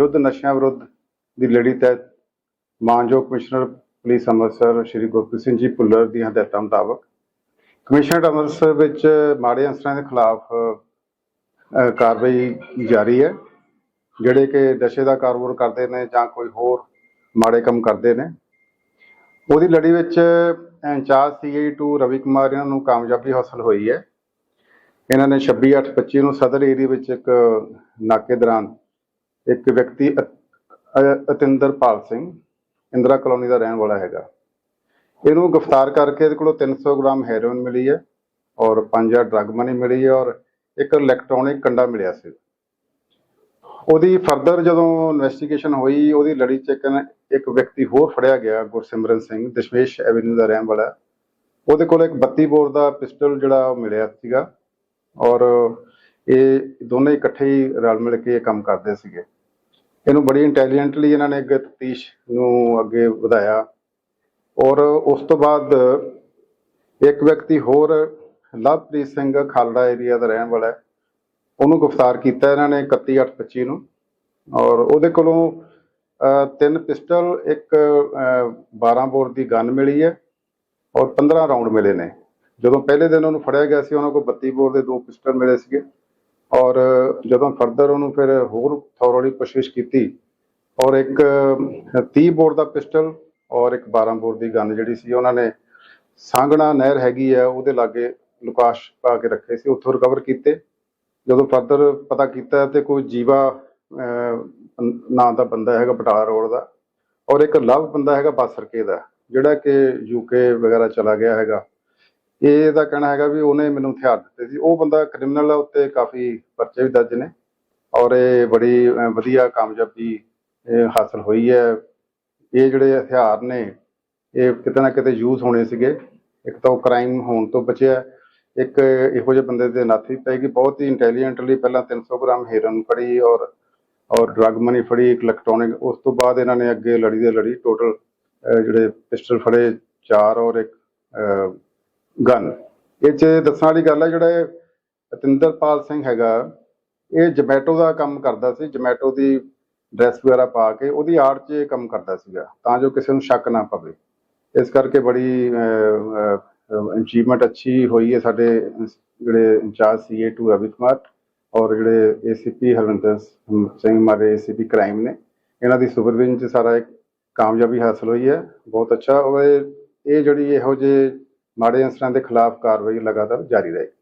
ਯੁੱਧ ਨਸ਼ਿਆਂ ਵਿਰੁੱਧ ਦੀ ਲੜੀ ਤਹਿਤ ਮਾਨਯੋਗ ਕਮਿਸ਼ਨਰ ਪੁਲਿਸ ਅੰਮ੍ਰਿਤਸਰ ਸ਼੍ਰੀ ਗੁਰਪ੍ਰੀਤ ਸਿੰਘ ਜੀ ਭੁੱਲਰ ਦੀਆਂ ਹਦਾਇਤਾਂ ਮੁਤਾਬਕ ਕਮਿਸ਼ਨਰ ਅੰਮ੍ਰਿਤਸਰ ਵਿੱਚ ਮਾੜੇ ਅੰਸਰਾਂ ਦੇ ਖਿਲਾਫ ਕਾਰਵਾਈ ਜਾਰੀ ਹੈ, ਜਿਹੜੇ ਕਿ ਨਸ਼ੇ ਦਾ ਕਾਰੋਬਾਰ ਕਰਦੇ ਨੇ ਜਾਂ ਕੋਈ ਹੋਰ ਮਾੜੇ ਕੰਮ ਕਰਦੇ ਨੇ। ਉਹਦੀ ਲੜੀ ਵਿੱਚ ਇੰਚਾਰਜ ਸੀਆਈ 2 ਰਵੀ ਕੁਮਾਰ ਇਹਨਾਂ ਨੂੰ ਕਾਮਯਾਬੀ ਹਾਸਲ ਹੋਈ ਹੈ। ਇਹਨਾਂ ਨੇ 26/8/25 ਨੂੰ ਸਦਰ ਏਰੀਆ ਵਿੱਚ ਇੱਕ ਨਾਕੇ ਦੌਰਾਨ ਇੱਕ ਵਿਅਕਤੀ ਅ- ਅ- ਅਤਿੰਦਰਪਾਲ ਸਿੰਘ, ਇੰਦਰਾ ਕਲੋਨੀ ਦਾ ਰਹਿਣ ਵਾਲਾ ਹੈਗਾ। ਇਹਨੂੰ ਗ੍ਰਿਫਤਾਰ ਕਰਕੇ ਇਹਦੇ ਕੋਲੋਂ 300 ਗ੍ਰਾਮ ਹੈਰੋਇਨ ਮਿਲੀ ਹੈ ਔਰ 5000 ਡਰੱਗ ਮਨੀ ਮਿਲੀ ਹੈ ਔਰ ਇੱਕ ਇਲੈਕਟ੍ਰੋਨਿਕ ਕੰਡਾ ਮਿਲਿਆ ਸੀ। ਉਹਦੀ ਫਰਦਰ ਜਦੋਂ ਇਨਵੈਸਟੀਗੇਸ਼ਨ ਹੋਈ, ਉਹਦੀ ਲੜੀ ਚ ਇੱਕ ਵਿਅਕਤੀ ਹੋਰ ਫੜਿਆ ਗਿਆ, ਗੁਰਸਿਮਰਨ ਸਿੰਘ, ਦਸ਼ਮੇਸ਼ ਐਵਨਿਊ ਦਾ ਰਹਿਣ ਵਾਲਾ। ਉਹਦੇ ਕੋਲ ਇੱਕ 32 ਬੋਰ ਦਾ ਪਿਸਟਲ ਜਿਹੜਾ ਉਹ ਮਿਲਿਆ ਸੀਗਾ ਔਰ ਇਹ ਦੋਨੇ ਇਕੱਠੇ ਹੀ ਰਲ ਮਿਲ ਕੇ ਇਹ ਕੰਮ ਕਰਦੇ ਸੀਗੇ। ਇਹਨੂੰ ਬੜੀ ਇੰਟੈਲੀਜੈਂਟਲੀ ਇਹਨਾਂ ਨੇ ਅੱਗੇ ਤਫਤੀਸ਼ ਨੂੰ ਅੱਗੇ ਵਧਾਇਆ। ਔਰ ਉਸ ਤੋਂ ਬਾਅਦ ਇੱਕ ਵਿਅਕਤੀ ਹੋਰ ਲਵਪ੍ਰੀਤ ਸਿੰਘ ਖਾਲੜਾ ਏਰੀਆ ਦਾ ਰਹਿਣ ਵਾਲਾ ਹੈ। ਉਹਨੂੰ ਗ੍ਰਿਫਤਾਰ ਕੀਤਾ ਇਹਨਾਂ ਨੇ 31/8/25 ਨੂੰ। ਔਰ ਉਹਦੇ ਕੋਲੋਂ ਤਿੰਨ ਪਿਸਟਲ ਇੱਕ ਅਹ, 12 ਬੋਰ ਦੀ ਗਨ ਮਿਲੀ ਹੈ ਔਰ 15 ਰਾਉਂਡ ਮਿਲੇ ਨੇ। ਜਦੋਂ ਪਹਿਲੇ ਦਿਨ ਉਹਨੂੰ ਫੜਿਆ ਗਿਆ ਸੀ ਉਹਨਾਂ ਕੋਲ 32 ਬੋਰ ਦੇ ਦੋ ਪਿਸਟਲ ਮਿਲੇ ਸੀਗੇ। ਔਰ ਜਦੋਂ ਫਰਦਰ ਉਹਨੂੰ ਫਿਰ ਹੋਰ ਥੋਰਲੀ ਪੁੱਛਗਿੱਛ ਕੀਤੀ ਔਰ ਇੱਕ ਅਹ, 30 ਬੋਰ ਦਾ ਪਿਸਟਲ ਔਰ ਇੱਕ 12 ਬੋਰ ਦੀ ਗਨ ਜਿਹੜੀ ਸੀ ਉਹਨਾਂ ਨੇ ਸਾਂਗਣਾ ਨਹਿਰ ਹੈਗੀ ਹੈ ਉਹਦੇ ਲਾਗੇ ਲੁਕਾਸ਼ ਪਾ ਕੇ ਰੱਖੇ ਸੀ ਉੱਥੋਂ ਰਿਕਵਰ ਕੀਤੇ। ਜਦੋਂ ਫਰਦਰ ਪਤਾ ਕੀਤਾ ਤੇ ਕੋਈ ਜੀਵਾ ਨਾਂ ਦਾ ਬੰਦਾ ਹੈਗਾ ਬਟਾਲਾ ਰੋਡ ਦਾ ਔਰ ਇੱਕ ਲਵ ਬੰਦਾ ਹੈਗਾ ਬਾਸਰਕੇ ਦਾ ਜਿਹੜਾ ਕਿ ਯੂਕੇ ਵਗੈਰਾ ਚਲਾ ਗਿਆ ਹੈਗਾ। ਇਹ ਦਾ ਕਹਿਣਾ ਹੈਗਾ ਵੀ ਉਹਨੇ ਮੈਨੂੰ ਹਥਿਆਰ ਦਿੱਤੇ ਸੀ। ਉਹ ਬੰਦਾ ਕ੍ਰਿਮੀਨਲ ਉੱਤੇ ਕਾਫੀ ਪਰਚੇ ਵੀ ਦਰਜ ਨੇ ਔਰ ਇਹ ਬੜੀ ਵਧੀਆ ਕਾਮਯਾਬੀ ਹਾਸਲ ਹੋਈ ਹੈ। ਇਹ ਜਿਹੜੇ ਹਥਿਆਰ ਨੇ, ਇਹ ਕਿਤੇ ਨਾ ਕਿਤੇ ਯੂਜ਼ ਹੋਣੇ ਸੀਗੇ। ਇੱਕ ਤਾਂ ਉਹ ਕ੍ਰਾਈਮ ਹੋਣ ਤੋਂ ਬਚਿਆ। ਇੱਕ ਇਹੋ ਜਿਹੇ ਬੰਦੇ ਦੇ ਨੱਥ ਵੀ ਪਏਗੀ ਬਹੁਤ ਹੀ ਇੰਟੈਲੀਜੈਂਟਲੀ ਪਹਿਲਾਂ 300 ਗ੍ਰਾਮ ਹੈਰਨ ਫੜੀ ਔਰ ਔਰ ਡਰੱਗ ਮਨੀ ਫੜੀ, ਇੱਕ ਇਲੈਕਟ੍ਰੋਨਿਕ ਉਸ ਤੋਂ ਬਾਅਦ ਇਹਨਾਂ ਨੇ ਅੱਗੇ ਲੜੀ ਦੇ ਲੜੀ ਟੋਟਲ ਜਿਹੜੇ ਪਿਸਟਲ ਫੜੇ, ਚਾਰ ਔਰ ਇੱਕ ਗਨ। ਇਹ ਚ ਦੱਸਣ ਵਾਲੀ ਗੱਲ ਹੈ ਜਿਹੜਾ ਇਹ ਅਤਿੰਦਰਪਾਲ ਸਿੰਘ ਹੈਗਾ, ਇਹ ਜਮੈਟੋ ਦਾ ਕੰਮ ਕਰਦਾ ਸੀ, ਜਮੈਟੋ ਦੀ ਡਰੈਸ ਵਗੈਰਾ ਪਾ ਕੇ ਉਹਦੀ ਆਰਟ 'ਚ ਕੰਮ ਕਰਦਾ ਸੀਗਾ, ਤਾਂ ਜੋ ਕਿਸੇ ਨੂੰ ਸ਼ੱਕ ਨਾ ਪਵੇ। ਇਸ ਕਰਕੇ ਬੜੀ ਅਚੀਵਮੈਂਟ ਅੱਛੀ ਹੋਈ ਹੈ ਸਾਡੇ ਜਿਹੜੇ ਇੰਚਾਰਜ ਸੀਏ 2 ਰਵੀ ਕੁਮਾਰ ਔਰ ਜਿਹੜੇ ਏਸੀਪੀ ਹਰਵਿੰਦਰ ਸਿੰਘ ਮਾਰੇ ਏਸੀਪੀ ਕ੍ਰਾਈਮ ਨੇ। ਇਹਨਾਂ ਦੀ ਸੁਪਰਵਿਜ਼ਨ 'ਚ ਸਾਰਾ ਇੱਕ ਕਾਮਯਾਬੀ ਹਾਸਲ ਹੋਈ ਹੈ, ਬਹੁਤ ਅੱਛਾ। ਔਰ ਇਹ ਇਹ ਜਿਹੜੀ ਇਹੋ ਜਿਹੇ ਮਾੜੇ ਅਨਸਰਾਂ ਦੇ ਖਿਲਾਫ ਕਾਰਵਾਈ ਲਗਾਤਾਰ ਜਾਰੀ ਰਹੇਗੀ।